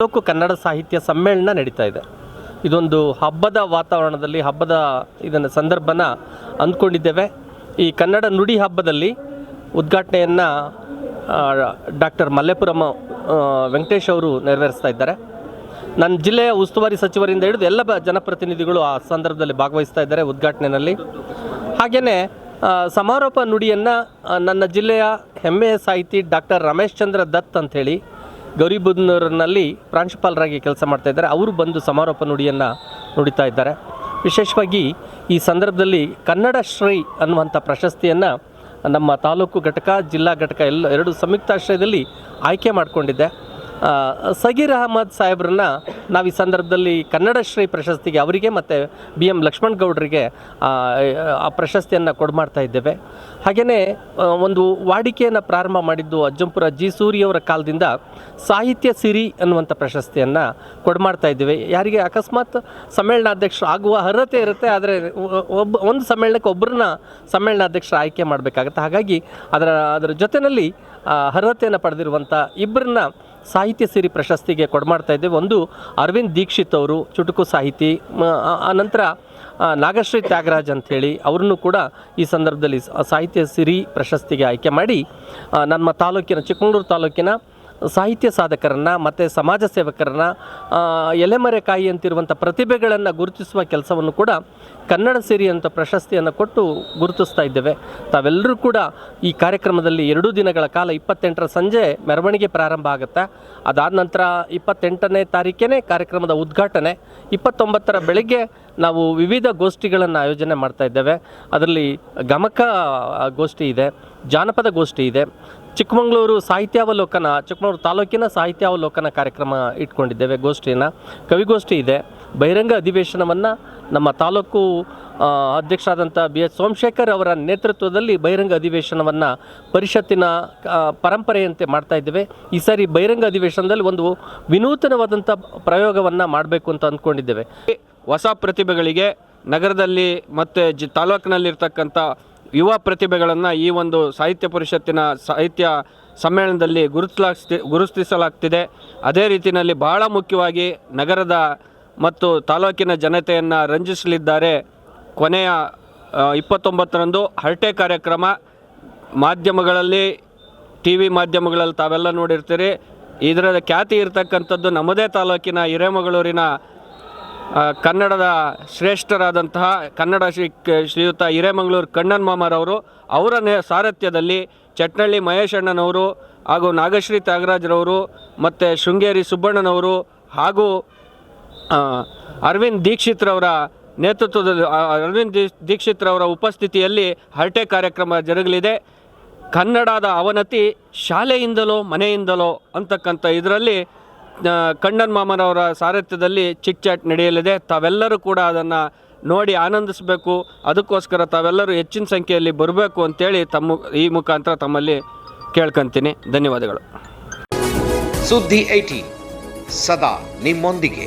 ತಾಲೂಕು ಕನ್ನಡ ಸಾಹಿತ್ಯ ಸಮ್ಮೇಳನ ನಡೀತಾ ಇದೆ. ಇದೊಂದು ಹಬ್ಬದ ವಾತಾವರಣದಲ್ಲಿ, ಹಬ್ಬದ ಇದನ್ನು ಸಂದರ್ಭನ ಅಂದ್ಕೊಂಡಿದ್ದೇವೆ. ಈ ಕನ್ನಡ ನುಡಿ ಹಬ್ಬದಲ್ಲಿ ಉದ್ಘಾಟನೆಯನ್ನು ಡಾಕ್ಟರ್ ಮಲ್ಲೇಪುರಂ ವೆಂಕಟೇಶ್ ಅವರು ನೆರವೇರಿಸ್ತಾ ಇದ್ದಾರೆ. ನನ್ನ ಜಿಲ್ಲೆಯ ಉಸ್ತುವಾರಿ ಸಚಿವರಿಂದ ಹಿಡಿದು ಎಲ್ಲ ಜನಪ್ರತಿನಿಧಿಗಳು ಆ ಸಂದರ್ಭದಲ್ಲಿ ಭಾಗವಹಿಸ್ತಾ ಇದ್ದಾರೆ ಉದ್ಘಾಟನೆಯಲ್ಲಿ. ಹಾಗೆಯೇ ಸಮಾರೋಪ ನುಡಿಯನ್ನು ನನ್ನ ಜಿಲ್ಲೆಯ ಹೆಮ್ಮೆಯ ಸಾಹಿತಿ ಡಾಕ್ಟರ್ ರಮೇಶ್ ಚಂದ್ರ ದತ್ ಅಂಥೇಳಿ ಗೌರಿಬುದ್ನೂರಿನಲ್ಲಿ ಪ್ರಾಂಶುಪಾಲರಾಗಿ ಕೆಲಸ ಮಾಡ್ತಾ ಇದ್ದಾರೆ. ಅವರು ಬಂದು ಸಮಾರೋಪ ನುಡಿಯನ್ನು ನುಡಿತಾ ಇದ್ದಾರೆ. ವಿಶೇಷವಾಗಿ ಈ ಸಂದರ್ಭದಲ್ಲಿ ಕನ್ನಡ ಶ್ರೀ ಅನ್ನುವಂಥ ಪ್ರಶಸ್ತಿಯನ್ನು ನಮ್ಮ ತಾಲೂಕು ಘಟಕ, ಜಿಲ್ಲಾ ಘಟಕ ಎಲ್ಲ ಎರಡು ಸಂಯುಕ್ತಾಶ್ರಯದಲ್ಲಿ ಆಯ್ಕೆ ಮಾಡಿಕೊಂಡಿದ್ದೆ. ಸಗೀರ್ ಅಹಮದ್ ಸಾಹೇಬ್ರನ್ನ ನಾವು ಈ ಸಂದರ್ಭದಲ್ಲಿ ಕನ್ನಡ ಶ್ರೀ ಪ್ರಶಸ್ತಿಗೆ ಅವರಿಗೆ ಮತ್ತು ಬಿ ಎಂ ಲಕ್ಷ್ಮಣ್ ಗೌಡರಿಗೆ ಆ, ಪ್ರಶಸ್ತಿಯನ್ನು ಕೊಡ್ಮಾಡ್ತಾ ಇದ್ದೇವೆ. ಹಾಗೆಯೇ ಒಂದು ವಾಡಿಕೆಯನ್ನು ಪ್ರಾರಂಭ ಮಾಡಿದ್ದು ಅಜ್ಜಂಪುರ ಜಿ ಸೂರಿಯವರ ಕಾಲದಿಂದ ಸಾಹಿತ್ಯ ಸಿರಿ ಅನ್ನುವಂಥ ಪ್ರಶಸ್ತಿಯನ್ನು ಕೊಡ್ಮಾಡ್ತಾ ಇದ್ದೇವೆ. ಯಾರಿಗೆ ಅಕಸ್ಮಾತ್ ಸಮ್ಮೇಳನಾಧ್ಯಕ್ಷರು ಆಗುವ ಅರ್ಹತೆ ಇರುತ್ತೆ ಆದರೆ ಒಬ್ಬ ಒಂದು ಸಮ್ಮೇಳನಕ್ಕೆ ಒಬ್ಬರನ್ನ ಸಮ್ಮೇಳನಾಧ್ಯಕ್ಷರ ಆಯ್ಕೆ ಮಾಡಬೇಕಾಗತ್ತೆ. ಹಾಗಾಗಿ ಅದರ ಅದರ ಜೊತೆಯಲ್ಲಿ ಅರ್ಹತೆಯನ್ನು ಪಡೆದಿರುವಂಥ ಇಬ್ಬರನ್ನ ಸಾಹಿತ್ಯ ಸಿರಿ ಪ್ರಶಸ್ತಿಗೆ ಕೊಡ್ಮಾಡ್ತಾ ಇದ್ದೇವೆ. ಒಂದು ಅರವಿಂದ್ ದೀಕ್ಷಿತ್ ಅವರು, ಚುಟುಕು ಸಾಹಿತಿ ಆನಂತರ ನಾಗಶ್ರೀ ತ್ಯಾಗರಾಜ್ ಅಂಥೇಳಿ ಅವ್ರನ್ನೂ ಕೂಡ ಈ ಸಂದರ್ಭದಲ್ಲಿ ಸಾಹಿತ್ಯ ಸಿರಿ ಪ್ರಶಸ್ತಿಗೆ ಆಯ್ಕೆ ಮಾಡಿ ನಮ್ಮ ತಾಲೂಕಿನ ಚಿಕ್ಕಮಗಳೂರು ತಾಲೂಕಿನ ಸಾಹಿತ್ಯ ಸಾಧಕರನ್ನು ಮತ್ತು ಸಮಾಜ ಸೇವಕರನ್ನು ಎಲೆಮರೆ ಎಲೆಮರೆಕಾಯಿ ಅಂತಿರುವಂಥ ಪ್ರತಿಭೆಗಳನ್ನು ಗುರುತಿಸುವ ಕೆಲಸವನ್ನು ಕೂಡ ಕನ್ನಡ ಸಿರಿ ಅಂತ ಪ್ರಶಸ್ತಿಯನ್ನು ಕೊಟ್ಟು ಗುರುತಿಸ್ತಾ ಇದ್ದೇವೆ. ತಾವೆಲ್ಲರೂ ಕೂಡ ಈ ಕಾರ್ಯಕ್ರಮದಲ್ಲಿ ಎರಡು ದಿನಗಳ ಕಾಲ ಇಪ್ಪತ್ತೆಂಟರ ಸಂಜೆ ಮೆರವಣಿಗೆ ಪ್ರಾರಂಭ ಆಗುತ್ತೆ. ಅದಾದ ನಂತರ ಇಪ್ಪತ್ತೆಂಟನೇ ತಾರೀಕೇ ಕಾರ್ಯಕ್ರಮದ ಉದ್ಘಾಟನೆ, ಇಪ್ಪತ್ತೊಂಬತ್ತರ ಬೆಳಗ್ಗೆ ನಾವು ವಿವಿಧ ಗೋಷ್ಠಿಗಳನ್ನು ಆಯೋಜನೆ ಮಾಡ್ತಾ ಇದ್ದೇವೆ. ಅದರಲ್ಲಿ ಗಮಕ ಗೋಷ್ಠಿ ಇದೆ, ಜಾನಪದ ಗೋಷ್ಠಿ ಇದೆ ಚಿಕ್ಕಮಗಳೂರು ಸಾಹಿತ್ಯಾವಲೋಕನ, ಚಿಕ್ಕಮಗಳೂರು ತಾಲೂಕಿನ ಸಾಹಿತ್ಯಾವಲೋಕನ ಕಾರ್ಯಕ್ರಮ ಇಟ್ಕೊಂಡಿದ್ದೇವೆ. ಗೋಷ್ಠಿಯನ್ನು ಕವಿಗೋಷ್ಠಿ ಇದೆ. ಬಹಿರಂಗ ಅಧಿವೇಶನವನ್ನು ನಮ್ಮ ತಾಲೂಕು ಅಧ್ಯಕ್ಷರಾದಂಥ ಬಿ ಎಸ್ ಸೋಮಶೇಖರ್ ಅವರ ನೇತೃತ್ವದಲ್ಲಿ ಬಹಿರಂಗ ಅಧಿವೇಶನವನ್ನು ಪರಿಷತ್ತಿನ ಪರಂಪರೆಯಂತೆ ಮಾಡ್ತಾ ಇದ್ದೇವೆ. ಈ ಸಾರಿ ಬಹಿರಂಗ ಅಧಿವೇಶನದಲ್ಲಿ ಒಂದು ವಿನೂತನವಾದಂಥ ಪ್ರಯೋಗವನ್ನು ಮಾಡಬೇಕು ಅಂತ ಅಂದ್ಕೊಂಡಿದ್ದೇವೆ. ಹೊಸ ಪ್ರತಿಭೆಗಳಿಗೆ ನಗರದಲ್ಲಿ ಮತ್ತು ಜಿ ತಾಲೂಕಿನಲ್ಲಿರ್ತಕ್ಕಂಥ ಯುವ ಪ್ರತಿಭೆಗಳನ್ನು ಈ ಒಂದು ಸಾಹಿತ್ಯ ಪರಿಷತ್ತಿನ ಸಾಹಿತ್ಯ ಸಮ್ಮೇಳನದಲ್ಲಿ ಗುರುತಿಸಲಾಗ್ತಿ ಗುರುತಿಸಲಾಗ್ತಿದೆ. ಅದೇ ರೀತಿಯಲ್ಲಿ ಬಹಳ ಮುಖ್ಯವಾಗಿ ನಗರದ ಮತ್ತು ತಾಲೂಕಿನ ಜನತೆಯನ್ನು ರಂಜಿಸಲಿದ್ದಾರೆ ಕೊನೆಯ ಇಪ್ಪತ್ತೊಂಬತ್ತರಂದು ಹರಟೆ ಕಾರ್ಯಕ್ರಮ. ಮಾಧ್ಯಮಗಳಲ್ಲಿ ಟಿ ವಿ ಮಾಧ್ಯಮಗಳಲ್ಲಿ ತಾವೆಲ್ಲ ನೋಡಿರ್ತೀರಿ. ಇದರ ಖ್ಯಾತಿ ಇರತಕ್ಕಂಥದ್ದು ನಮ್ಮದೇ ತಾಲೂಕಿನ ಹಿರೇಮಗಳೂರಿನ ಕನ್ನಡದ ಶ್ರೇಷ್ಠರಾದಂತಹ ಕನ್ನಡ ಶ್ರೀ ಶ್ರೀಯುತ ಹಿರೇಮಂಗ್ಳೂರು ಕಣ್ಣನ್ ಮಾಮರವರು ಅವರ ಸಾರಥ್ಯದಲ್ಲಿ ಚಟ್ನಳ್ಳಿ ಮಹೇಶಣ್ಣನವರು ಹಾಗೂ ನಾಗಶ್ರೀ ತ್ಯಾಗರಾಜರವರು ಮತ್ತು ಶೃಂಗೇರಿ ಸುಬ್ಬಣ್ಣನವರು ಹಾಗೂ ಅರವಿಂದ್ ದೀಕ್ಷಿತ್ರವರ ನೇತೃತ್ವದಲ್ಲಿ ಅರವಿಂದ್ ದೀಕ್ಷಿತ್ರವರ ಉಪಸ್ಥಿತಿಯಲ್ಲಿ ಹರಟೆ ಕಾರ್ಯಕ್ರಮ ಜರುಗಲಿದೆ. ಕನ್ನಡದ ಅವನತಿ ಶಾಲೆಯಿಂದಲೋ ಮನೆಯಿಂದಲೋ ಅಂತಕ್ಕಂಥ ಇದರಲ್ಲಿ ಕಣ್ಣನ್ ಮಾಮನವರ ಸಾರಥ್ಯದಲ್ಲಿ ಚಿಕ್ ಚಾಟ್ ನಡೆಯಲಿದೆ. ತಾವೆಲ್ಲರೂ ಕೂಡ ಅದನ್ನು ನೋಡಿ ಆನಂದಿಸಬೇಕು. ಅದಕ್ಕೋಸ್ಕರ ತಾವೆಲ್ಲರೂ ಹೆಚ್ಚಿನ ಸಂಖ್ಯೆಯಲ್ಲಿ ಬರಬೇಕು ಅಂತೇಳಿ ತಮ್ಮ ಈ ಮುಖಾಂತರ ತಮ್ಮಲ್ಲಿ ಕೇಳ್ಕೊಂತೀನಿ. ಧನ್ಯವಾದಗಳು. ಸುದ್ದಿ ಐಟಿ ಸದಾ ನಿಮ್ಮೊಂದಿಗೆ.